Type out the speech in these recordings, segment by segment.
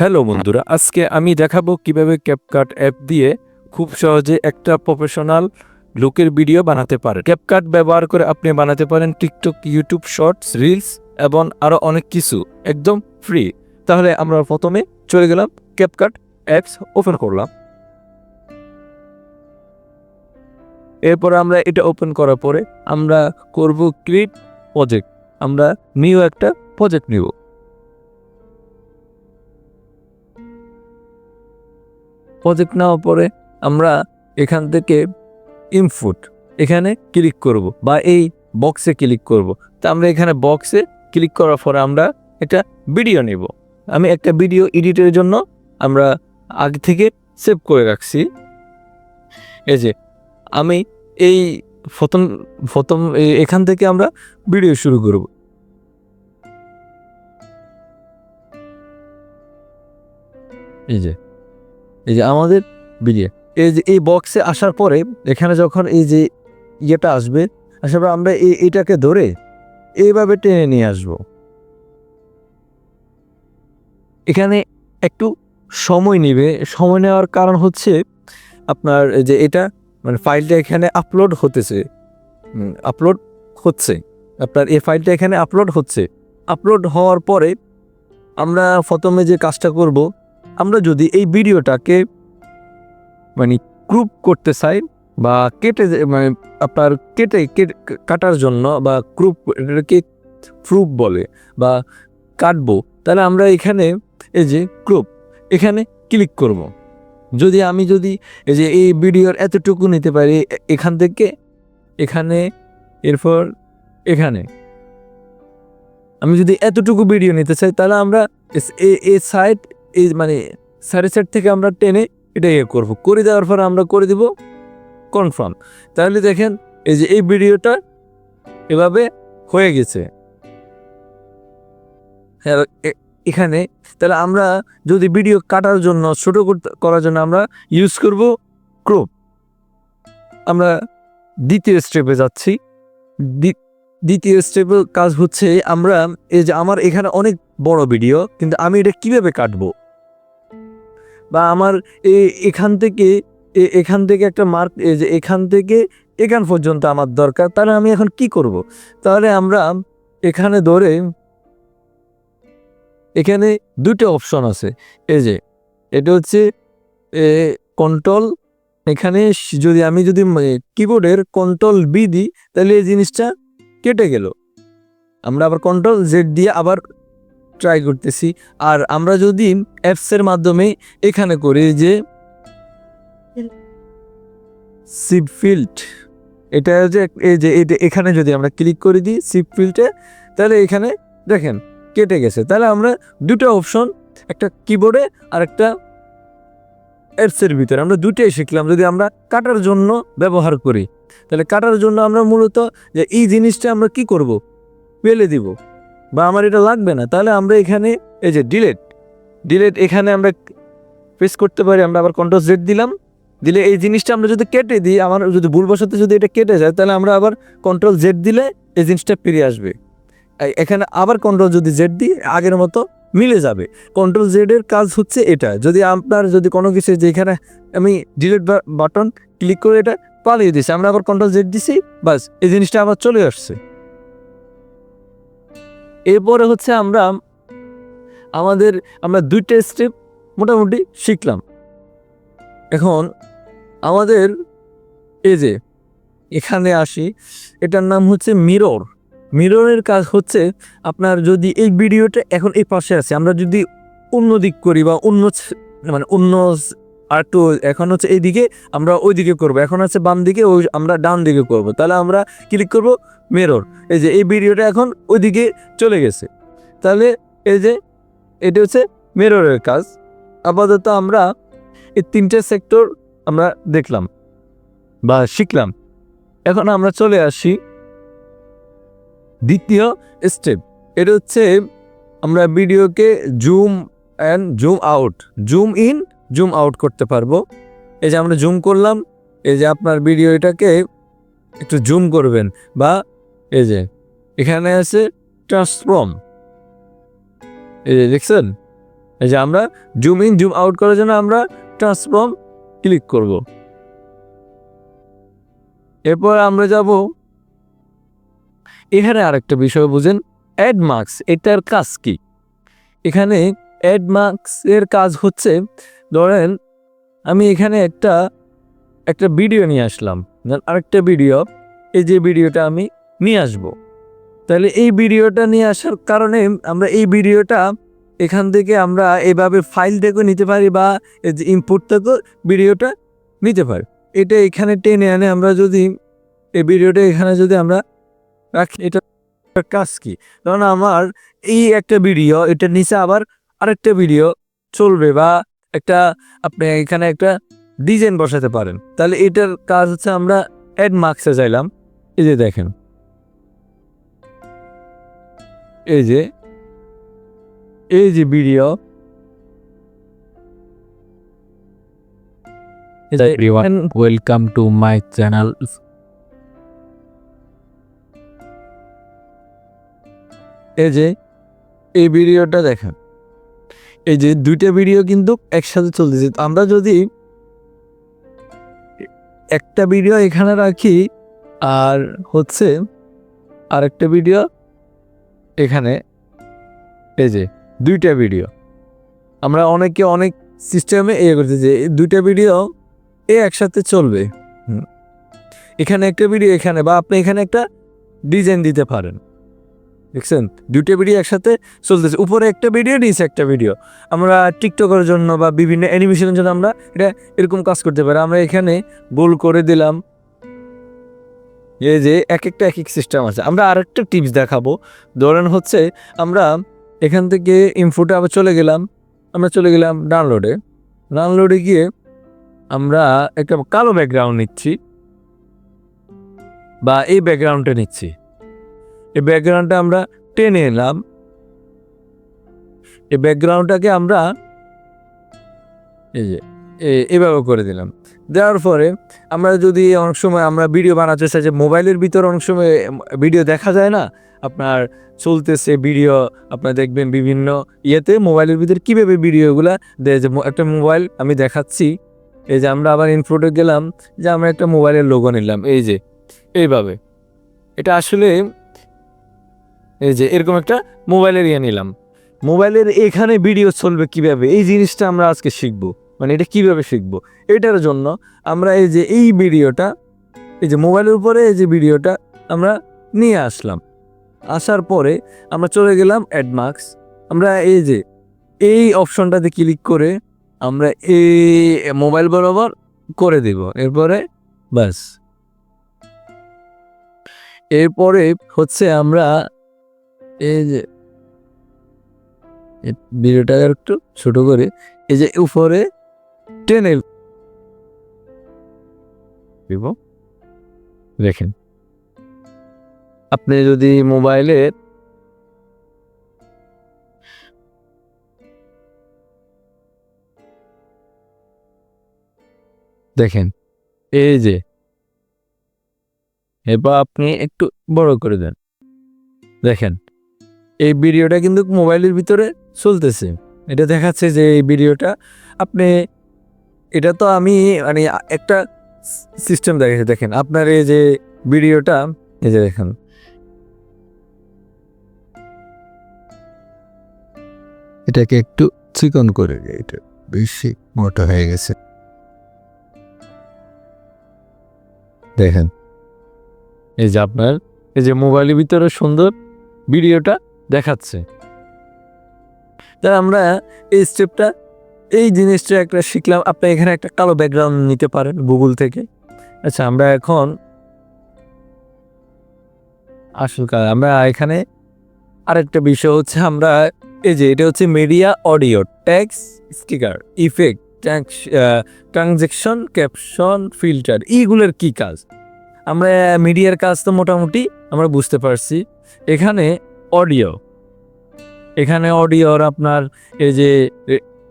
Hello বন্ধুরা, আজকে আমি দেখাবো কীভাবে ক্যাপকাট অ্যাপ দিয়ে খুব সহজে একটা প্রফেশনাল লুকের ভিডিও বানাতে পারেন। ক্যাপকাট ব্যবহার করে আপনি বানাতে পারেন টিকটক ইউটিউব শর্টস রিলস এবং আরও অনেক কিছু, একদম ফ্রি তাহলে আমরা প্রথমে চলে গেলাম ক্যাপকাট অ্যাপস ওপেন করলাম। এরপর আমরা এটা ওপেন করার পরে আমরা করব ক্রিয়েট প্রজেক্ট আমরা নিউ একটা প্রজেক্ট নিব। প্রজেক্ট নেওয়ার পরে আমরা এখান থেকে ইনপুট এখানে ক্লিক করব বা এই বক্সে ক্লিক করব। তা আমরা এখানে বক্সে ক্লিক করার পরে আমরা একটা ভিডিও নেব। আমি একটা ভিডিও এডিটের জন্য আমরা আগে থেকে সেভ করে রাখছি। এই যে, আমি এই প্রথম প্রথম এখান থেকে আমরা ভিডিও শুরু করব। এই যে এই যে আমাদের ভিডিও এই যে এই বক্সে আসার পরে এখানে যখন এই যে ইয়েটা আসবে, আসার পর আমরা এই এটাকে ধরে এইভাবে টেনে নিয়ে আসব। এখানে একটু সময় নেবে। সময় নেওয়ার কারণ হচ্ছে আপনার যে এটা মানে ফাইলটা এখানে আপলোড হতেছে। আপলোড হচ্ছে। আপনার এই ফাইলটা এখানে আপলোড হচ্ছে। আপলোড হওয়ার পরে আমরা প্রথমে যে কাজটা করব আমরা যদি এই ভিডিওটাকে মানে ক্রুপ করতে চাই বা কেটে মানে আপনার কেটে, কেটে- কাটার জন্য বা ক্রুপ এটাকে প্রুপ বলে বা কাটবো, তাহলে আমরা এখানে এই যে ক্রুপ এখানে ক্লিক করব। যদি আমি যদি এই যে এই ভিডিওর এতটুকু নিতে পারি এখান থেকে, এখানে, এরপর এখানে আমি যদি এতটুকু ভিডিও নিতে চাই, তাহলে আমরা এ- সাইড এই মানে সাড়ে সাইড থেকে আমরা টেনে এটা ইয়ে করব। করে দেওয়ার পর আমরা করে দিব কনফার্ম তাহলে দেখেন এই যে এই ভিডিওটা এভাবে হয়ে গেছে। হ্যাঁ, এখানে তাহলে আমরা যদি ভিডিও কাটার জন্য ছোটো করার জন্য আমরা ইউজ করব ক্রোপ আমরা দ্বিতীয় স্টেপে যাচ্ছি। দ্বিতীয় স্টেপের কাজ হচ্ছে আমরা এই যে আমার এখানে অনেক বড় ভিডিও কিন্তু আমি এটা কীভাবে কাটবো? বা আমার এখান থেকে এখান থেকে একটা মার্ক যে এখান থেকে এখান পর্যন্ত আমার দরকার, তাহলে আমি এখন কি করব? তাহলে আমরা এখানে ধরে, এখানে দুটো অপশন আছে। এই যে, এটা হচ্ছে কন্ট্রোল এখানে যদি আমি যদি কিবোর্ডের কন্ট্রোল বি দিই, তাহলে এই জিনিসটা কেটে গেল। আমরা আবার কন্ট্রোল জেড দিয়ে আবার ট্রাই করতেছি। আর আমরা যদি অ্যাপসের মাধ্যমে এখানে করি যে সিপ ফিল্ড এটা যে এই যে এখানে যদি আমরা ক্লিক করে দিই সিপ ফিল্ডে তাহলে এখানে দেখেন কেটে গেছে। তাহলে আমরা দুটো অপশন একটা কিবোর্ডে আর একটা অ্যাপসের ভিতরে। আমরা দুটোই শিখলাম যদি আমরা কাটার জন্য ব্যবহার করি। তাহলে কাটার জন্য আমরা মূলত যে এই জিনিসটা আমরা কি করব? পেলে দিব। বা আমার এটা লাগবে না, তাহলে আমরা এখানে, এই যে ডিলেট ডিলেট এখানে আমরা প্রেস করতে পারি, আমরা আবার কন্ট্রোল জেড দিলাম, দিলে এই জিনিসটা আমরা যদি কেটে দিই, আমার যদি ভুলবশত যদি এটা কেটে যায়, তাহলে আমরা আবার কন্ট্রোল জেড দিলে এই জিনিসটা ফিরে আসবে। এখানে আবার কন্ট্রোল যদি জেড দিই, আগের মতো মিলে যাবে। কন্ট্রোল জেডের কাজ হচ্ছে এটা, যদি আপনার যদি কোনো কিছু যেখানে আমি ডিলেট বাটন ক্লিক করে এটা পালিয়ে দিছি আমরা আবার কন্ট্রোল জেড দিছি বাস এই জিনিসটা আবার চলে আসছে। এরপরে হচ্ছে আমরা আমাদের, আমরা দুইটা স্টেপ মোটামুটি শিখলাম। এখন আমাদের এই যে এখানে আসি, এটার নাম হচ্ছে মিরর। মিররের কাজ হচ্ছে আপনার যদি এই ভিডিওটা এখন এই পাশে আছে, আমরা যদি অন্য দিক করি বা অন্য মানে অন্য আর একটু এখন হচ্ছে এইদিকে আমরা ওই দিকে করব। এখন হচ্ছে বাম দিকে, ওই আমরা ডান দিকে করব। তাহলে আমরা ক্লিক করব মিরর এই যে এই ভিডিওটা এখন ওইদিকে চলে গেছে। তাহলে এই যে এটা হচ্ছে মিররের কাজ। আপাতত আমরা এই তিনটে সেক্টর আমরা দেখলাম বা শিখলাম। এখন আমরা চলে আসি দ্বিতীয় স্টেপ এটা হচ্ছে আমরা ভিডিওকে zoom and zoom out zoom in zoom out করতে পারব। এই যে আমরা জুম করলাম, এই যে আপনার ভিডিওটাকে একটু জুম করবেন বা এই যে এখানে আছে ট্রান্সফর্ম এই যে দেখছেন? এই যে আমরা জুম ইন জুম আউট করার জন্য আমরা ট্রান্সফর্ম ক্লিক করব। এরপর আমরা যাব। এখানে আরেকটা বিষয় বুঝেন অ্যাড মার্কস এটার কাজ কি? এখানে অ্যাড মার্কস এর কাজ হচ্ছে ধরেন, আমি এখানে একটা একটা ভিডিও নিয়ে আসলাম। আরেকটা ভিডিও এই যে ভিডিওটা আমি নিয়ে আসব। তাহলে এই ভিডিওটা নিয়ে আসার কারণে আমরা এই ভিডিওটা এখান থেকে আমরা এভাবে ফাইল থেকেও নিতে পারি বা এই যে ইনপুট থেকেও ভিডিওটা নিতে পারি। এটা এখানে টেনে আনে আমরা যদি, এই ভিডিওটা এখানে যদি আমরা রাখি, এটা কাজ কি? কারণ আমার এই একটা ভিডিও এটার নিচে আবার আরেকটা ভিডিও চলবে বা একটা আপনি এখানে একটা ডিজাইন বসাতে পারেন। তাহলে এটার কাজ হচ্ছে আমরা অ্যাড মার্কসে চাইলাম এই যে দেখেন। এই যে এই যে video welcome to my channel. এই যে এই ভিডিওটা দেখেন। এই যে দুইটা ভিডিও কিন্তু একসাথে চলতেছে। আমরা যদি একটা ভিডিও এখানে রাখি, আর হচ্ছে আর একটা ভিডিও এখানে। এই যে দুইটা ভিডিও আমরা অনেকে অনেক সিস্টেমে ইয়ে করতে যে দুইটা ভিডিও এ একসাথে চলবে। এখানে একটা ভিডিও এখানে, বা আপনি এখানে একটা ডিজাইন দিতে পারেন। দেখছেন? দুটো ভিডিও একসাথে চলতেছে। উপরে একটা ভিডিও নিচে একটা ভিডিও আমরা টিকটকের জন্য বা বিভিন্ন অ্যানিমেশনের জন্য আমরা এটা এরকম কাজ করতে পারি। আমরা এখানে গোল করে দিলাম। এই যে এক একটা এক এক সিস্টেম আছে। আমরা আরেকটা টিপস দেখাবো। ধরেন হচ্ছে আমরা এখান থেকে ইনফোটে আবার চলে গেলাম। আমরা চলে গেলাম ডাউনলোডে ডাউনলোডে গিয়ে আমরা একটা কালো ব্যাকগ্রাউন্ড নিচ্ছি। বা এই ব্যাকগ্রাউন্ডটা নিচ্ছি। এই ব্যাকগ্রাউন্ডটা আমরা টেনে এলাম। এই ব্যাকগ্রাউন্ডটাকে আমরা এই যে এভাবে করে দিলাম। দেওয়ার পরে আমরা যদি অনেক সময় আমরা ভিডিও বানাতে চাই যে মোবাইলের ভিতর অনেক সময় ভিডিও দেখা যায় না, আপনার চলতেছে ভিডিও আপনার দেখবেন বিভিন্ন ইয়েতে মোবাইলের ভিতরে কীভাবে ভিডিওগুলো দেয়। যে একটা মোবাইল আমি দেখাচ্ছি, এই যে আমরা আবার ইনফোটে গেলাম যে আমরা একটা মোবাইলের লোগো নিলাম, এই যে, এইভাবে। এটা আসলে এই যে এরকম একটা মোবাইলের ইয়ে নিলাম। মোবাইলের এখানে ভিডিও চলবে কীভাবে? এই জিনিসটা আমরা আজকে শিখব। মানে এটা কীভাবে শিখব? এটার জন্য আমরা এই যে এই ভিডিওটা, এই যে মোবাইলের উপরে এই যে ভিডিওটা আমরা নিয়ে আসলাম। আসার পরে আমরা চলে গেলাম অ্যাডমার্কস আমরা এই যে এই অপশনটাতে ক্লিক করে আমরা এই মোবাইল বরাবর করে দেব। এরপরে বাস এরপরে হচ্ছে আমরা এই যে ভিডিওটা একটু ছোট করে, এই যে উপরে টেনে দেখেন, আপনি যদি মোবাইলে দেখেন, এই যে, এবার আপনি একটু বড় করে দেন। দেখেন এই ভিডিওটা কিন্তু মোবাইলের ভিতরে চলতেছে। এটা দেখাচ্ছে যে এই ভিডিওটা আপনি এটা তো আমি মানে একটা সিস্টেম দেখাচ্ছি দেখেন। আপনার এই যে ভিডিওটা এই যে দেখেন। এটাকে একটু চিকন করে দিই, এটা বেশি মোটা হয়ে গেছে। দেখেন। এই যে আপনার এই যে মোবাইলের ভিতরে সুন্দর ভিডিওটা দেখাচ্ছে। তা আমরা এই স্টেপটা এই জিনিসটা একটা শিখলাম। আপনি এখানে একটা কালো ব্যাকগ্রাউন্ড নিতে পারেন গুগল থেকে। আচ্ছা আমরা এখন আসল কাজ, আমরা এখানে আরেকটা বিষয় হচ্ছে আমরা, এই যে এটা হচ্ছে media audio text sticker effect transition caption filter এইগুলোর কি কাজ? আমরা মিডিয়ার কাজ তো মোটামুটি আমরা বুঝতে পারছি। এখানে অডিও। এখানে অডিওর আপনার এই যে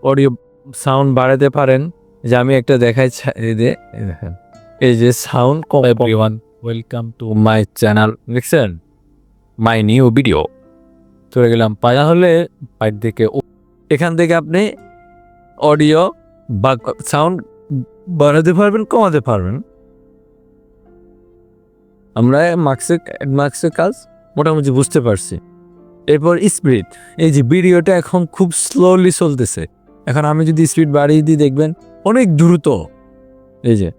অডিও সাউন্ড বাড়াতে পারেন। যে আমি একটা দেখাই ছা- এই যে দেখেন। এই যে সাউন্ড কম everyone. Welcome to my channel দেখছেন? মাই নিউ ভিডিও চলে গেলাম। পায়া হলে বাইর দিকে এখান থেকে আপনি অডিও বা সাউন্ড বাড়াতে পারবেন কমাতে পারবেন। আমরা মার্কসের মার্কসের কাজ মোটামুটি বুঝতে পারছি। এরপর স্পিড, এই যে ভিডিওটা এখন খুব স্লোলি চলতেছে। এখন আমি যদি স্পিড বাড়িয়ে দিই, দেখবেন অনেক দ্রুত। এই যে,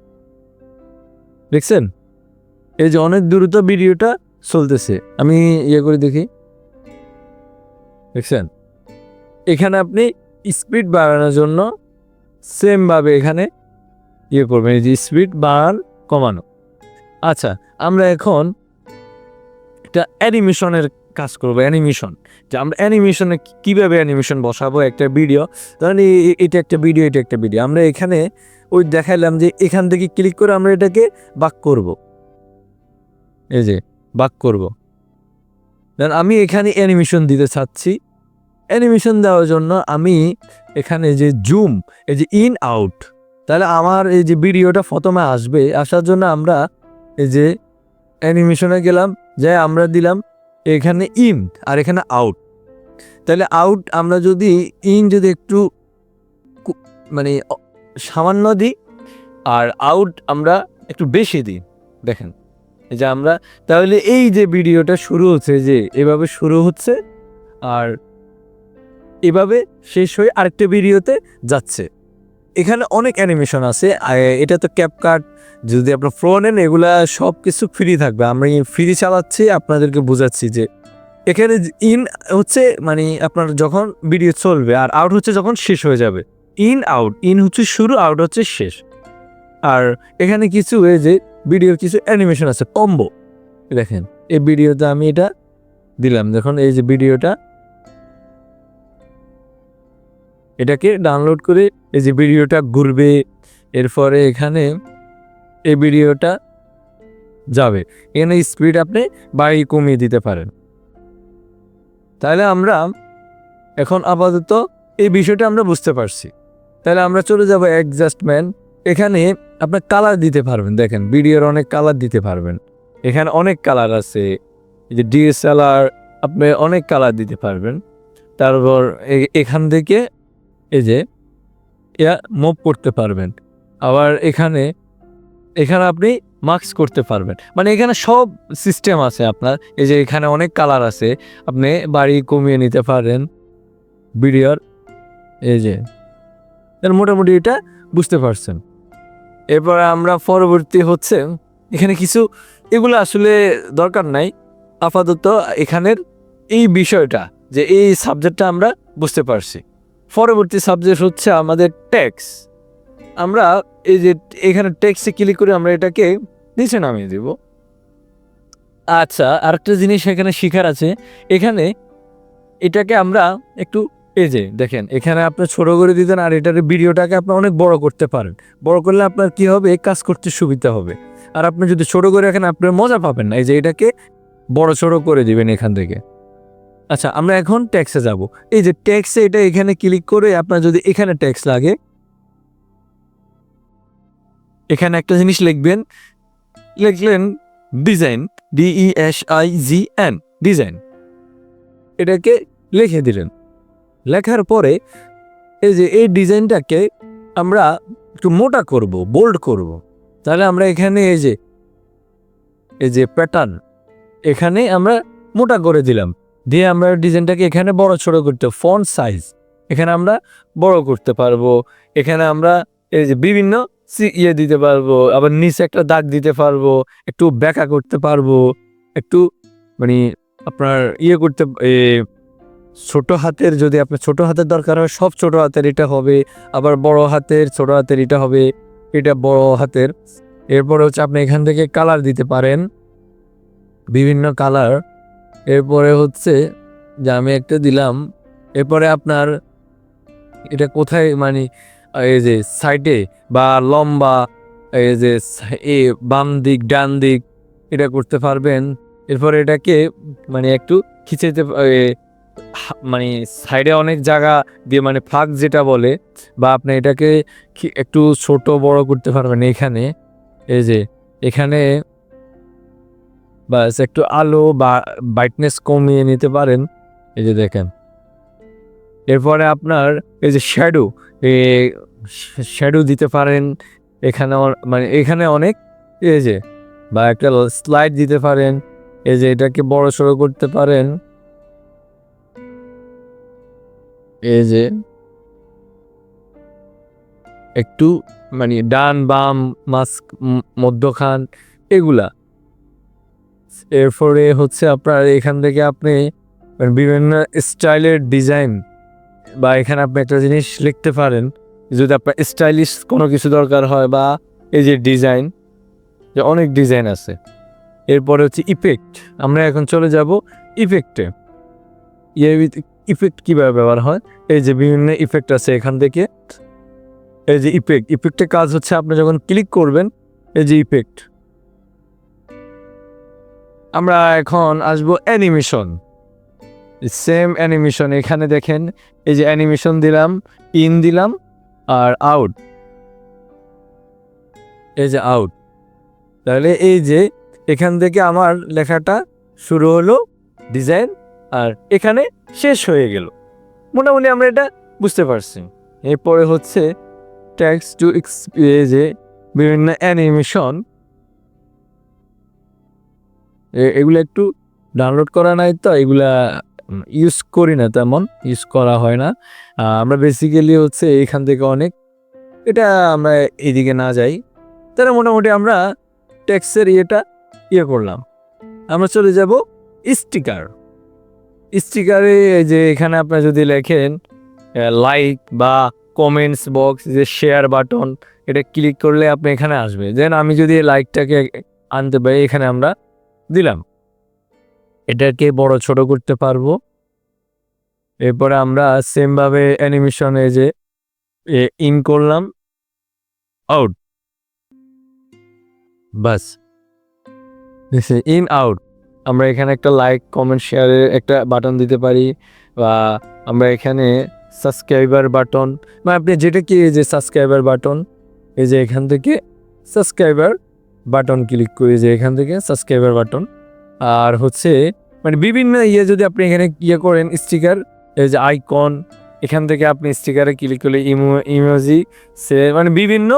দেখছেন? এই যে অনেক দ্রুত ভিডিওটা চলতেছে। আমি ইয়ে করে দেখি। দেখছেন? এখানে আপনি স্পিড বাড়ানোর জন্য সেমভাবে এখানে ইয়ে করবেন। এই যে স্পিড বাড়ান, কমানো। আচ্ছা আমরা এখন একটা অ্যানিমেশনের কাজ করব, অ্যানিমেশন। যে আমরা অ্যানিমেশনে কীভাবে অ্যানিমেশন বসাবো একটা ভিডিও? ধরেন এটা একটা ভিডিও, এটা একটা ভিডিও। আমরা এখানে ওই দেখাইলাম যে এখান থেকে ক্লিক করে আমরা এটাকে বাক করব। এই যে, বাক করব। দেন আমি এখানে অ্যানিমেশন দিতে চাচ্ছি। অ্যানিমেশন দেওয়ার জন্য আমি এখানে যে জুম, এই যে ইন, আউট, তাহলে আমার এই যে ভিডিওটা প্রথমে আসবে, আসার জন্য আমরা এই যে অ্যানিমেশনে গেলাম। যে আমরা দিলাম এখানে ইন আর এখানে আউট তাহলে আউট আমরা যদি ইন যদি একটু মানে সামান্য দিই, আর আউট আমরা একটু বেশি দিই, দেখেন। এই যে আমরা, তাহলে এই যে ভিডিওটা শুরু হচ্ছে যে এভাবে শুরু হচ্ছে, আর এভাবে শেষ হয়ে আরেকটা ভিডিওতে যাচ্ছে। এখানে অনেক অ্যানিমেশন আছে। এটা তো ক্যাপকাট যদি আপনার ফ্লো নেন, এগুলা সব কিছু ফ্রি থাকবে। আমরা ফ্রি চালাচ্ছি, আপনাদেরকে বোঝাচ্ছি যে এখানে ইন হচ্ছে মানে আপনার যখন ভিডিও চলবে, আর আউট হচ্ছে যখন শেষ হয়ে যাবে। ইন আউট ইন হচ্ছে শুরু আউট হচ্ছে শেষ। আর এখানে কিছু এই যে ভিডিওর কিছু অ্যানিমেশন আছে কম্বো দেখেন, এই ভিডিওতে আমি এটা দিলাম। দেখুন, এই যে ভিডিওটা এটাকে ডাউনলোড করে এই যে ভিডিওটা ঘুরবে, এরপরে এখানে এই ভিডিওটা যাবে। এখানে স্পিড আপনি বাড়ি কমিয়ে দিতে পারেন। তাহলে আমরা এখন আপাতত এই বিষয়টা আমরা বুঝতে পারছি। তাহলে আমরা চলে যাব অ্যাডজাস্টমেন্ট এখানে আপনার কালার দিতে পারবেন, দেখেন ভিডিওর অনেক কালার দিতে পারবেন। এখানে অনেক কালার আছে, এই যে ডিএসএলআর আপনি অনেক কালার দিতে পারবেন। তারপর এখান থেকে এই যে ইয়া মুভ করতে পারবেন। আবার এখানে এখানে আপনি মাস্ক করতে পারবেন। মানে এখানে সব সিস্টেম আছে আপনার। এই যে এখানে অনেক কালার আছে। আপনি বাড়ি কমিয়ে নিতে পারেন। ভিডিওর এই যে মোটামুটি এটা বুঝতে পারছেন। এরপরে আমরা পরবর্তী হচ্ছে, এখানে কিছু, এগুলো আসলে দরকার নাই। আপাতত এখানের এই বিষয়টা, যে এই সাবজেক্টটা আমরা বুঝতে পারছি। পরবর্তী সাবজেক্ট হচ্ছে আমাদের ট্যাক্স আমরা এই যে এখানে ট্যাক্সে ক্লিক করে আমরা এটাকে নিচে নামিয়ে দেব। আচ্ছা আরেকটা জিনিস এখানে শিখার আছে। এখানে এটাকে আমরা একটু, এই যে দেখেন, এখানে আপনার ছোট করে দিতেন আর এটার ভিডিওটাকে আপনি অনেক বড় করতে পারেন। বড় করলে আপনার কি হবে? কাজ করতে সুবিধা হবে। আর আপনি যদি ছোট করে রাখেন আপনার মজা পাবেন না। এই যে এটাকে বড় ছোট করে দিবেন এখান থেকে। আচ্ছা আমরা এখন ট্যাক্সে যাব। এই যে ট্যাক্সে এটা এখানে ক্লিক করে আপনার যদি এখানে ট্যাক্স লাগে, এখানে একটা জিনিস লিখবেন, লিখলেন design D E S I G N design এটাকে লিখে দিলেন। লেখার পরে এই যে এই ডিজাইনটাকে আমরা একটু মোটা করব বোল্ড করব। তাহলে আমরা এখানে এই যে এই যে প্যাটার্ন এখানে আমরা মোটা করে দিলাম। দিয়ে আমরা ডিজাইনটাকে এখানে বড় ছোট করতে, ফন্ট সাইজ। এখানে আমরা বড় করতে পারব। এখানে আমরা এই যে বিভিন্ন ইয়ে দিতে পারব, আবার নিচে একটা দাগ দিতে পারব, একটু ব্যাকা করতে পারব, একটু মানে আপনার ইয়ে করতে ছোট হাতের যদি আপনার ছোট হাতের দরকার হয়, সব ছোট হাতের এটা হবে, আবার বড় হাতের, ছোট হাতের এটা হবে, এটা বড় হাতের। এরপরে হচ্ছে আপনি এখান থেকে কালার দিতে পারেন। বিভিন্ন কালার। এরপরে হচ্ছে যে আমি একটা দিলাম, এরপরে আপনার এটা কোথায় মানে এই যে সাইডে বা লম্বা, এই যে এ বাম দিক, ডান দিক, এটা করতে পারবেন। এরপরে এটাকে মানে একটু হা- মানে সাইডে অনেক জায়গা দিয়ে মানে ফাঁক যেটা বলে, বা আপনি এটাকে একটু ছোট বড় করতে পারবেন এখানে। এই যে এখানে বাস, একটু আলো বা ব্রাইটনেস কমিয়ে নিতে পারেন। এই যে দেখেন। এরপরে আপনার এই যে শ্যাডো শ্যাডো দিতে পারেন। এখানে মানে এখানে অনেক, এই যে, বা একটা স্লাইড দিতে পারেন। এই যে এটাকে বড় সড়ো করতে পারেন। এই যে একটু মানে ডান বাম, মাস্ক মধ্যখান, এগুলা। এরপরে হচ্ছে আপনার এখান থেকে আপনি বিভিন্ন স্টাইলের ডিজাইন বা এখানে আপনি একটা জিনিস লিখতে পারেন, যদি আপনার স্টাইলিশ কোনো কিছু দরকার হয় বা এই যে ডিজাইন, যে অনেক ডিজাইন আছে। এরপরে হচ্ছে ইফেক্ট আমরা এখন চলে যাব ইফেক্টে ইয়ে ইফেক্ট কীভাবে ব্যবহার হয়? এই যে বিভিন্ন ইফেক্ট আছে এখান থেকে। এই যে ইফেক্ট ইফেক্টের কাজ হচ্ছে আপনি যখন ক্লিক করবেন, এই যে ইফেক্ট আমরা এখন আসব অ্যানিমেশন। সেম অ্যানিমেশন এখানে দেখেন, এই যে অ্যানিমেশন দিলাম ইন দিলাম, আর আউট এই যে আউট তাহলে এই যে এখান থেকে আমার লেখাটা শুরু হলো ডিজাইন আর এখানে শেষ হয়ে গেল। মোটামুটি আমরা এটা বুঝতে পারছি। এরপরে হচ্ছে ট্যাক্স টু এক্স যে বিভিন্ন অ্যানিমেশন এগুলো একটু ডাউনলোড করা নাই তো, এগুলা ইউজ করি না তেমন ইউজ করা হয় না। আমরা বেসিক্যালি হচ্ছে এখান থেকে অনেক, এটা আমরা এইদিকে না যাই। তাহলে মোটামুটি আমরা ট্যাক্সের ইয়েটা ইয়ে করলাম। আমরা চলে যাব স্টিকার স্টিকারে যে এখানে আপনার যদি লেখেন লাইক বা কমেন্টস বক্স যে শেয়ার বাটন এটা ক্লিক করলে আপনি এখানে আসবে। দেন আমি যদি লাইকটাকে আনতে পারি, এখানে আমরা দিলাম। এটাকে বড় ছোট করতে পারব। এরপরে আমরা সেমভাবে অ্যানিমেশনে যে ইন করলাম। আউট। বাস। In, out. আমরা এখানে একটা লাইক, কমেন্ট শেয়ারের একটা বাটন দিতে পারি বা আমরা এখানে সাবস্ক্রাইবার বাটন বা আপনি যেটা কি যে সাবস্ক্রাইবার বাটন, এই যে এখান থেকে সাবস্ক্রাইবার বাটন ক্লিক করি যে এখান থেকে সাবস্ক্রাইবার বাটন। আর হচ্ছে মানে বিভিন্ন ইয়ে যদি আপনি এখানে ইয়ে করেন, স্টিকার, এই যে আইকন, এখান থেকে আপনি স্টিকারে ক্লিক করলে ইমো, ইমোজি, সে মানে বিভিন্ন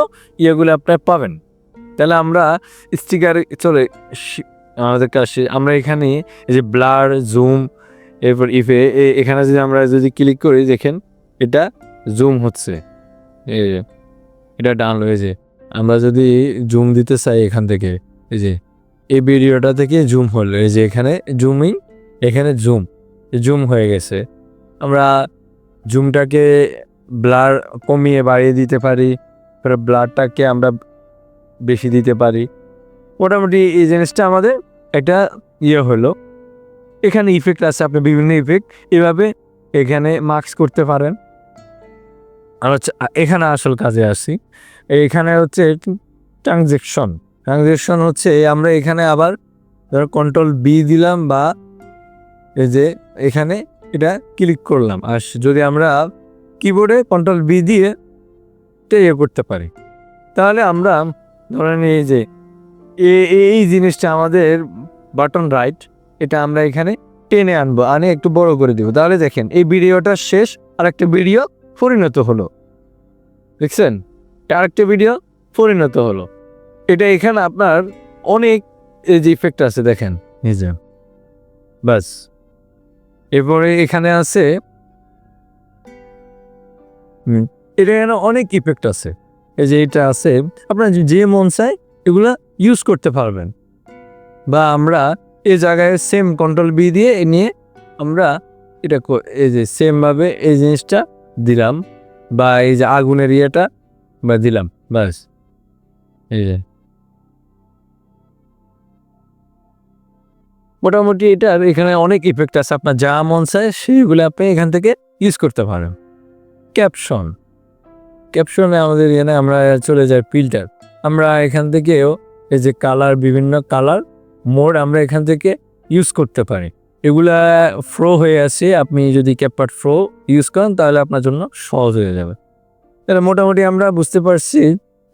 ইয়েগুলো আপনার পাবেন। তাহলে আমরা স্টিকার চলে আমাদের কাছে, আমরা এখানে এই যে ব্লার, জুম, এরপর ইফে এখানে যদি আমরা যদি ক্লিক করি, দেখেন এটা জুম হচ্ছে। এটা ডান হয়েছে। আমরা যদি জুম দিতে চাই এখান থেকে, এই যে, এই ভিডিওটা থেকে জুম হলো, এই যে এখানে জুমিং এখানে জুম জুম হয়ে গেছে। আমরা জুমটাকে ব্লার কমিয়ে বাড়িয়ে দিতে পারি ব্লারটাকে আমরা বেশি দিতে পারি। মোটামুটি এই জিনিসটা আমাদের একটা ইয়ে হলো। এখানে ইফেক্ট আছে, আপনি বিভিন্ন ইফেক্ট এভাবে এখানে মার্কস করতে পারেন। হচ্ছে এখানে আসল কাজে আসি। এখানে হচ্ছে ট্রানজেকশন ট্রানজেকশন হচ্ছে আমরা এখানে আবার ধরো কন্ট্রোল বি দিলাম বা এই যে এখানে এটা ক্লিক করলাম। আর যদি আমরা কিবোর্ডে কন্ট্রোল বি দিয়ে এটা ইয়ে করতে পারি, তাহলে আমরা ধরেন এই যে এই জিনিসটা আমাদের বাটন রাইট এটা আমরা এখানে টেনে আনব। আনে একটু বড় করে দিব। তাহলে দেখেন, এই ভিডিওটা শেষ। আর একটা ভিডিও পরিণত হলো। দেখছেন? আরেকটা ভিডিও পরিণত হলো। এটা এখানে আপনার অনেক যে ইফেক্ট আছে, দেখেন। যে। বাস। এরপরে এখানে আছে এটা এখানে অনেক ইফেক্ট আছে। এই যে এটা আছে, আপনার যে মন চায়, এগুলা ইউজ করতে পারবেন। বা আমরা এ জায়গায় সেম কন্ট্রোল বি দিয়ে এ নিয়ে আমরা এটা এই যে সেমভাবে এই জিনিসটা দিলাম বা এই যে আগুনের ইয়েটা বা দিলাম, বাস। এই যে। মোটামুটি এটা, এখানে অনেক ইফেক্ট আছে আপনার, যা মন চায় সেইগুলো আপনি এখান থেকে ইউজ করতে পারেন। ক্যাপশন ক্যাপশনে আমাদের এখানে আমরা চলে যাই ফিল্টার আমরা এখান থেকেও এই যে কালার বিভিন্ন কালার মোড আমরা এখান থেকে ইউজ করতে পারি। এগুলা ফ্রো হয়ে আছে, আপনি যদি ক্যাপকাট ফ্রো ইউজ করেন, তাহলে আপনার জন্য সহজ হয়ে যাবে। তাহলে মোটামুটি আমরা বুঝতে পারছি,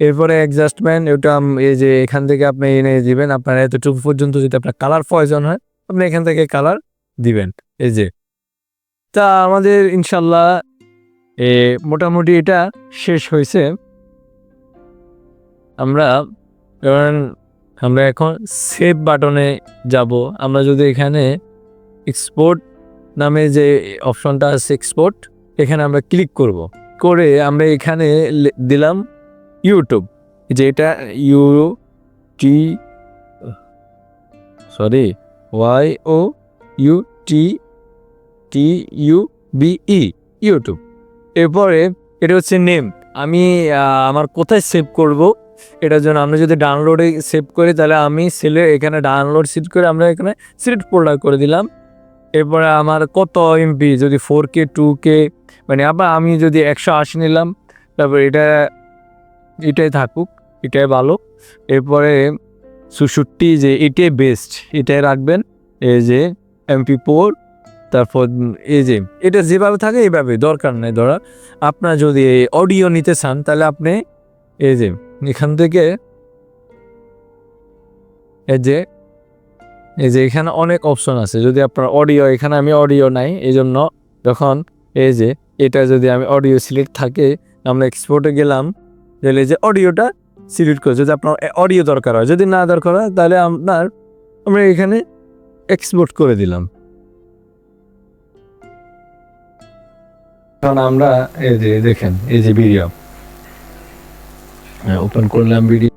এরপরে অ্যাডজাস্টমেন্ট ওটা এই যে এখান থেকে আপনি এনে দিবেন, আপনার এতটুকু পর্যন্ত যদি আপনার কালার প্রয়োজন হয়, আপনি এখান থেকে কালার দিবেন, এই যে। তা আমাদের ইনশাল্লাহ এ মোটামুটি এটা শেষ হয়েছে। আমরা আমরা এখন সেভ বাটনে যাব। আমরা যদি এখানে এক্সপোর্ট নামে যে অপশনটা আছে এক্সপোর্ট এখানে আমরা ক্লিক করব। করে আমরা এখানে দিলাম ইউটিউব যেটা U T sorry Y O U T T U B E YouTube এরপরে এটা হচ্ছে নেম আমি আমার কোথায় সেভ করব? এটার জন্য আমরা যদি ডাউনলোডে সেভ করি, তাহলে আমি সিলে এখানে ডাউনলোড সিট করে আমরা এখানে সিলেক্ট ফোল্ডার করে দিলাম। এরপরে আমার কত এমপি যদি ফোর কে টু কে মানে আবার আমি যদি একশো আশি নিলাম, তারপর এটা, এটাই থাকুক, এটাই ভালো। এরপরে চৌষট্টি যে এটাই বেস্ট এটাই রাখবেন, এই যে এমপি ফোর তারপর এই যে, এটা যেভাবে থাকে এইভাবে, দরকার নেই ধরা। আপনার যদি অডিও নিতে চান, তাহলে আপনি এই যে, এখান থেকে এই যে এই যে এখানে অনেক অপশন আছে। যদি আপনার অডিও এখানে আমি অডিও নাই এই জন্য যখন এই যে এটা যদি আমি অডিও সিলেক্ট থাকে, আমরা এক্সপোর্টে গেলাম, তাহলে যে অডিওটা সিলেক্ট করে যদি আপনার অডিও দরকার হয়, যদি না দরকার হয়, তাহলে আপনার আমরা এখানে এক্সপোর্ট করে দিলাম। কারণ আমরা এই যে দেখেন, এই যে ভিডিও ওপেন করলাম ভিডিও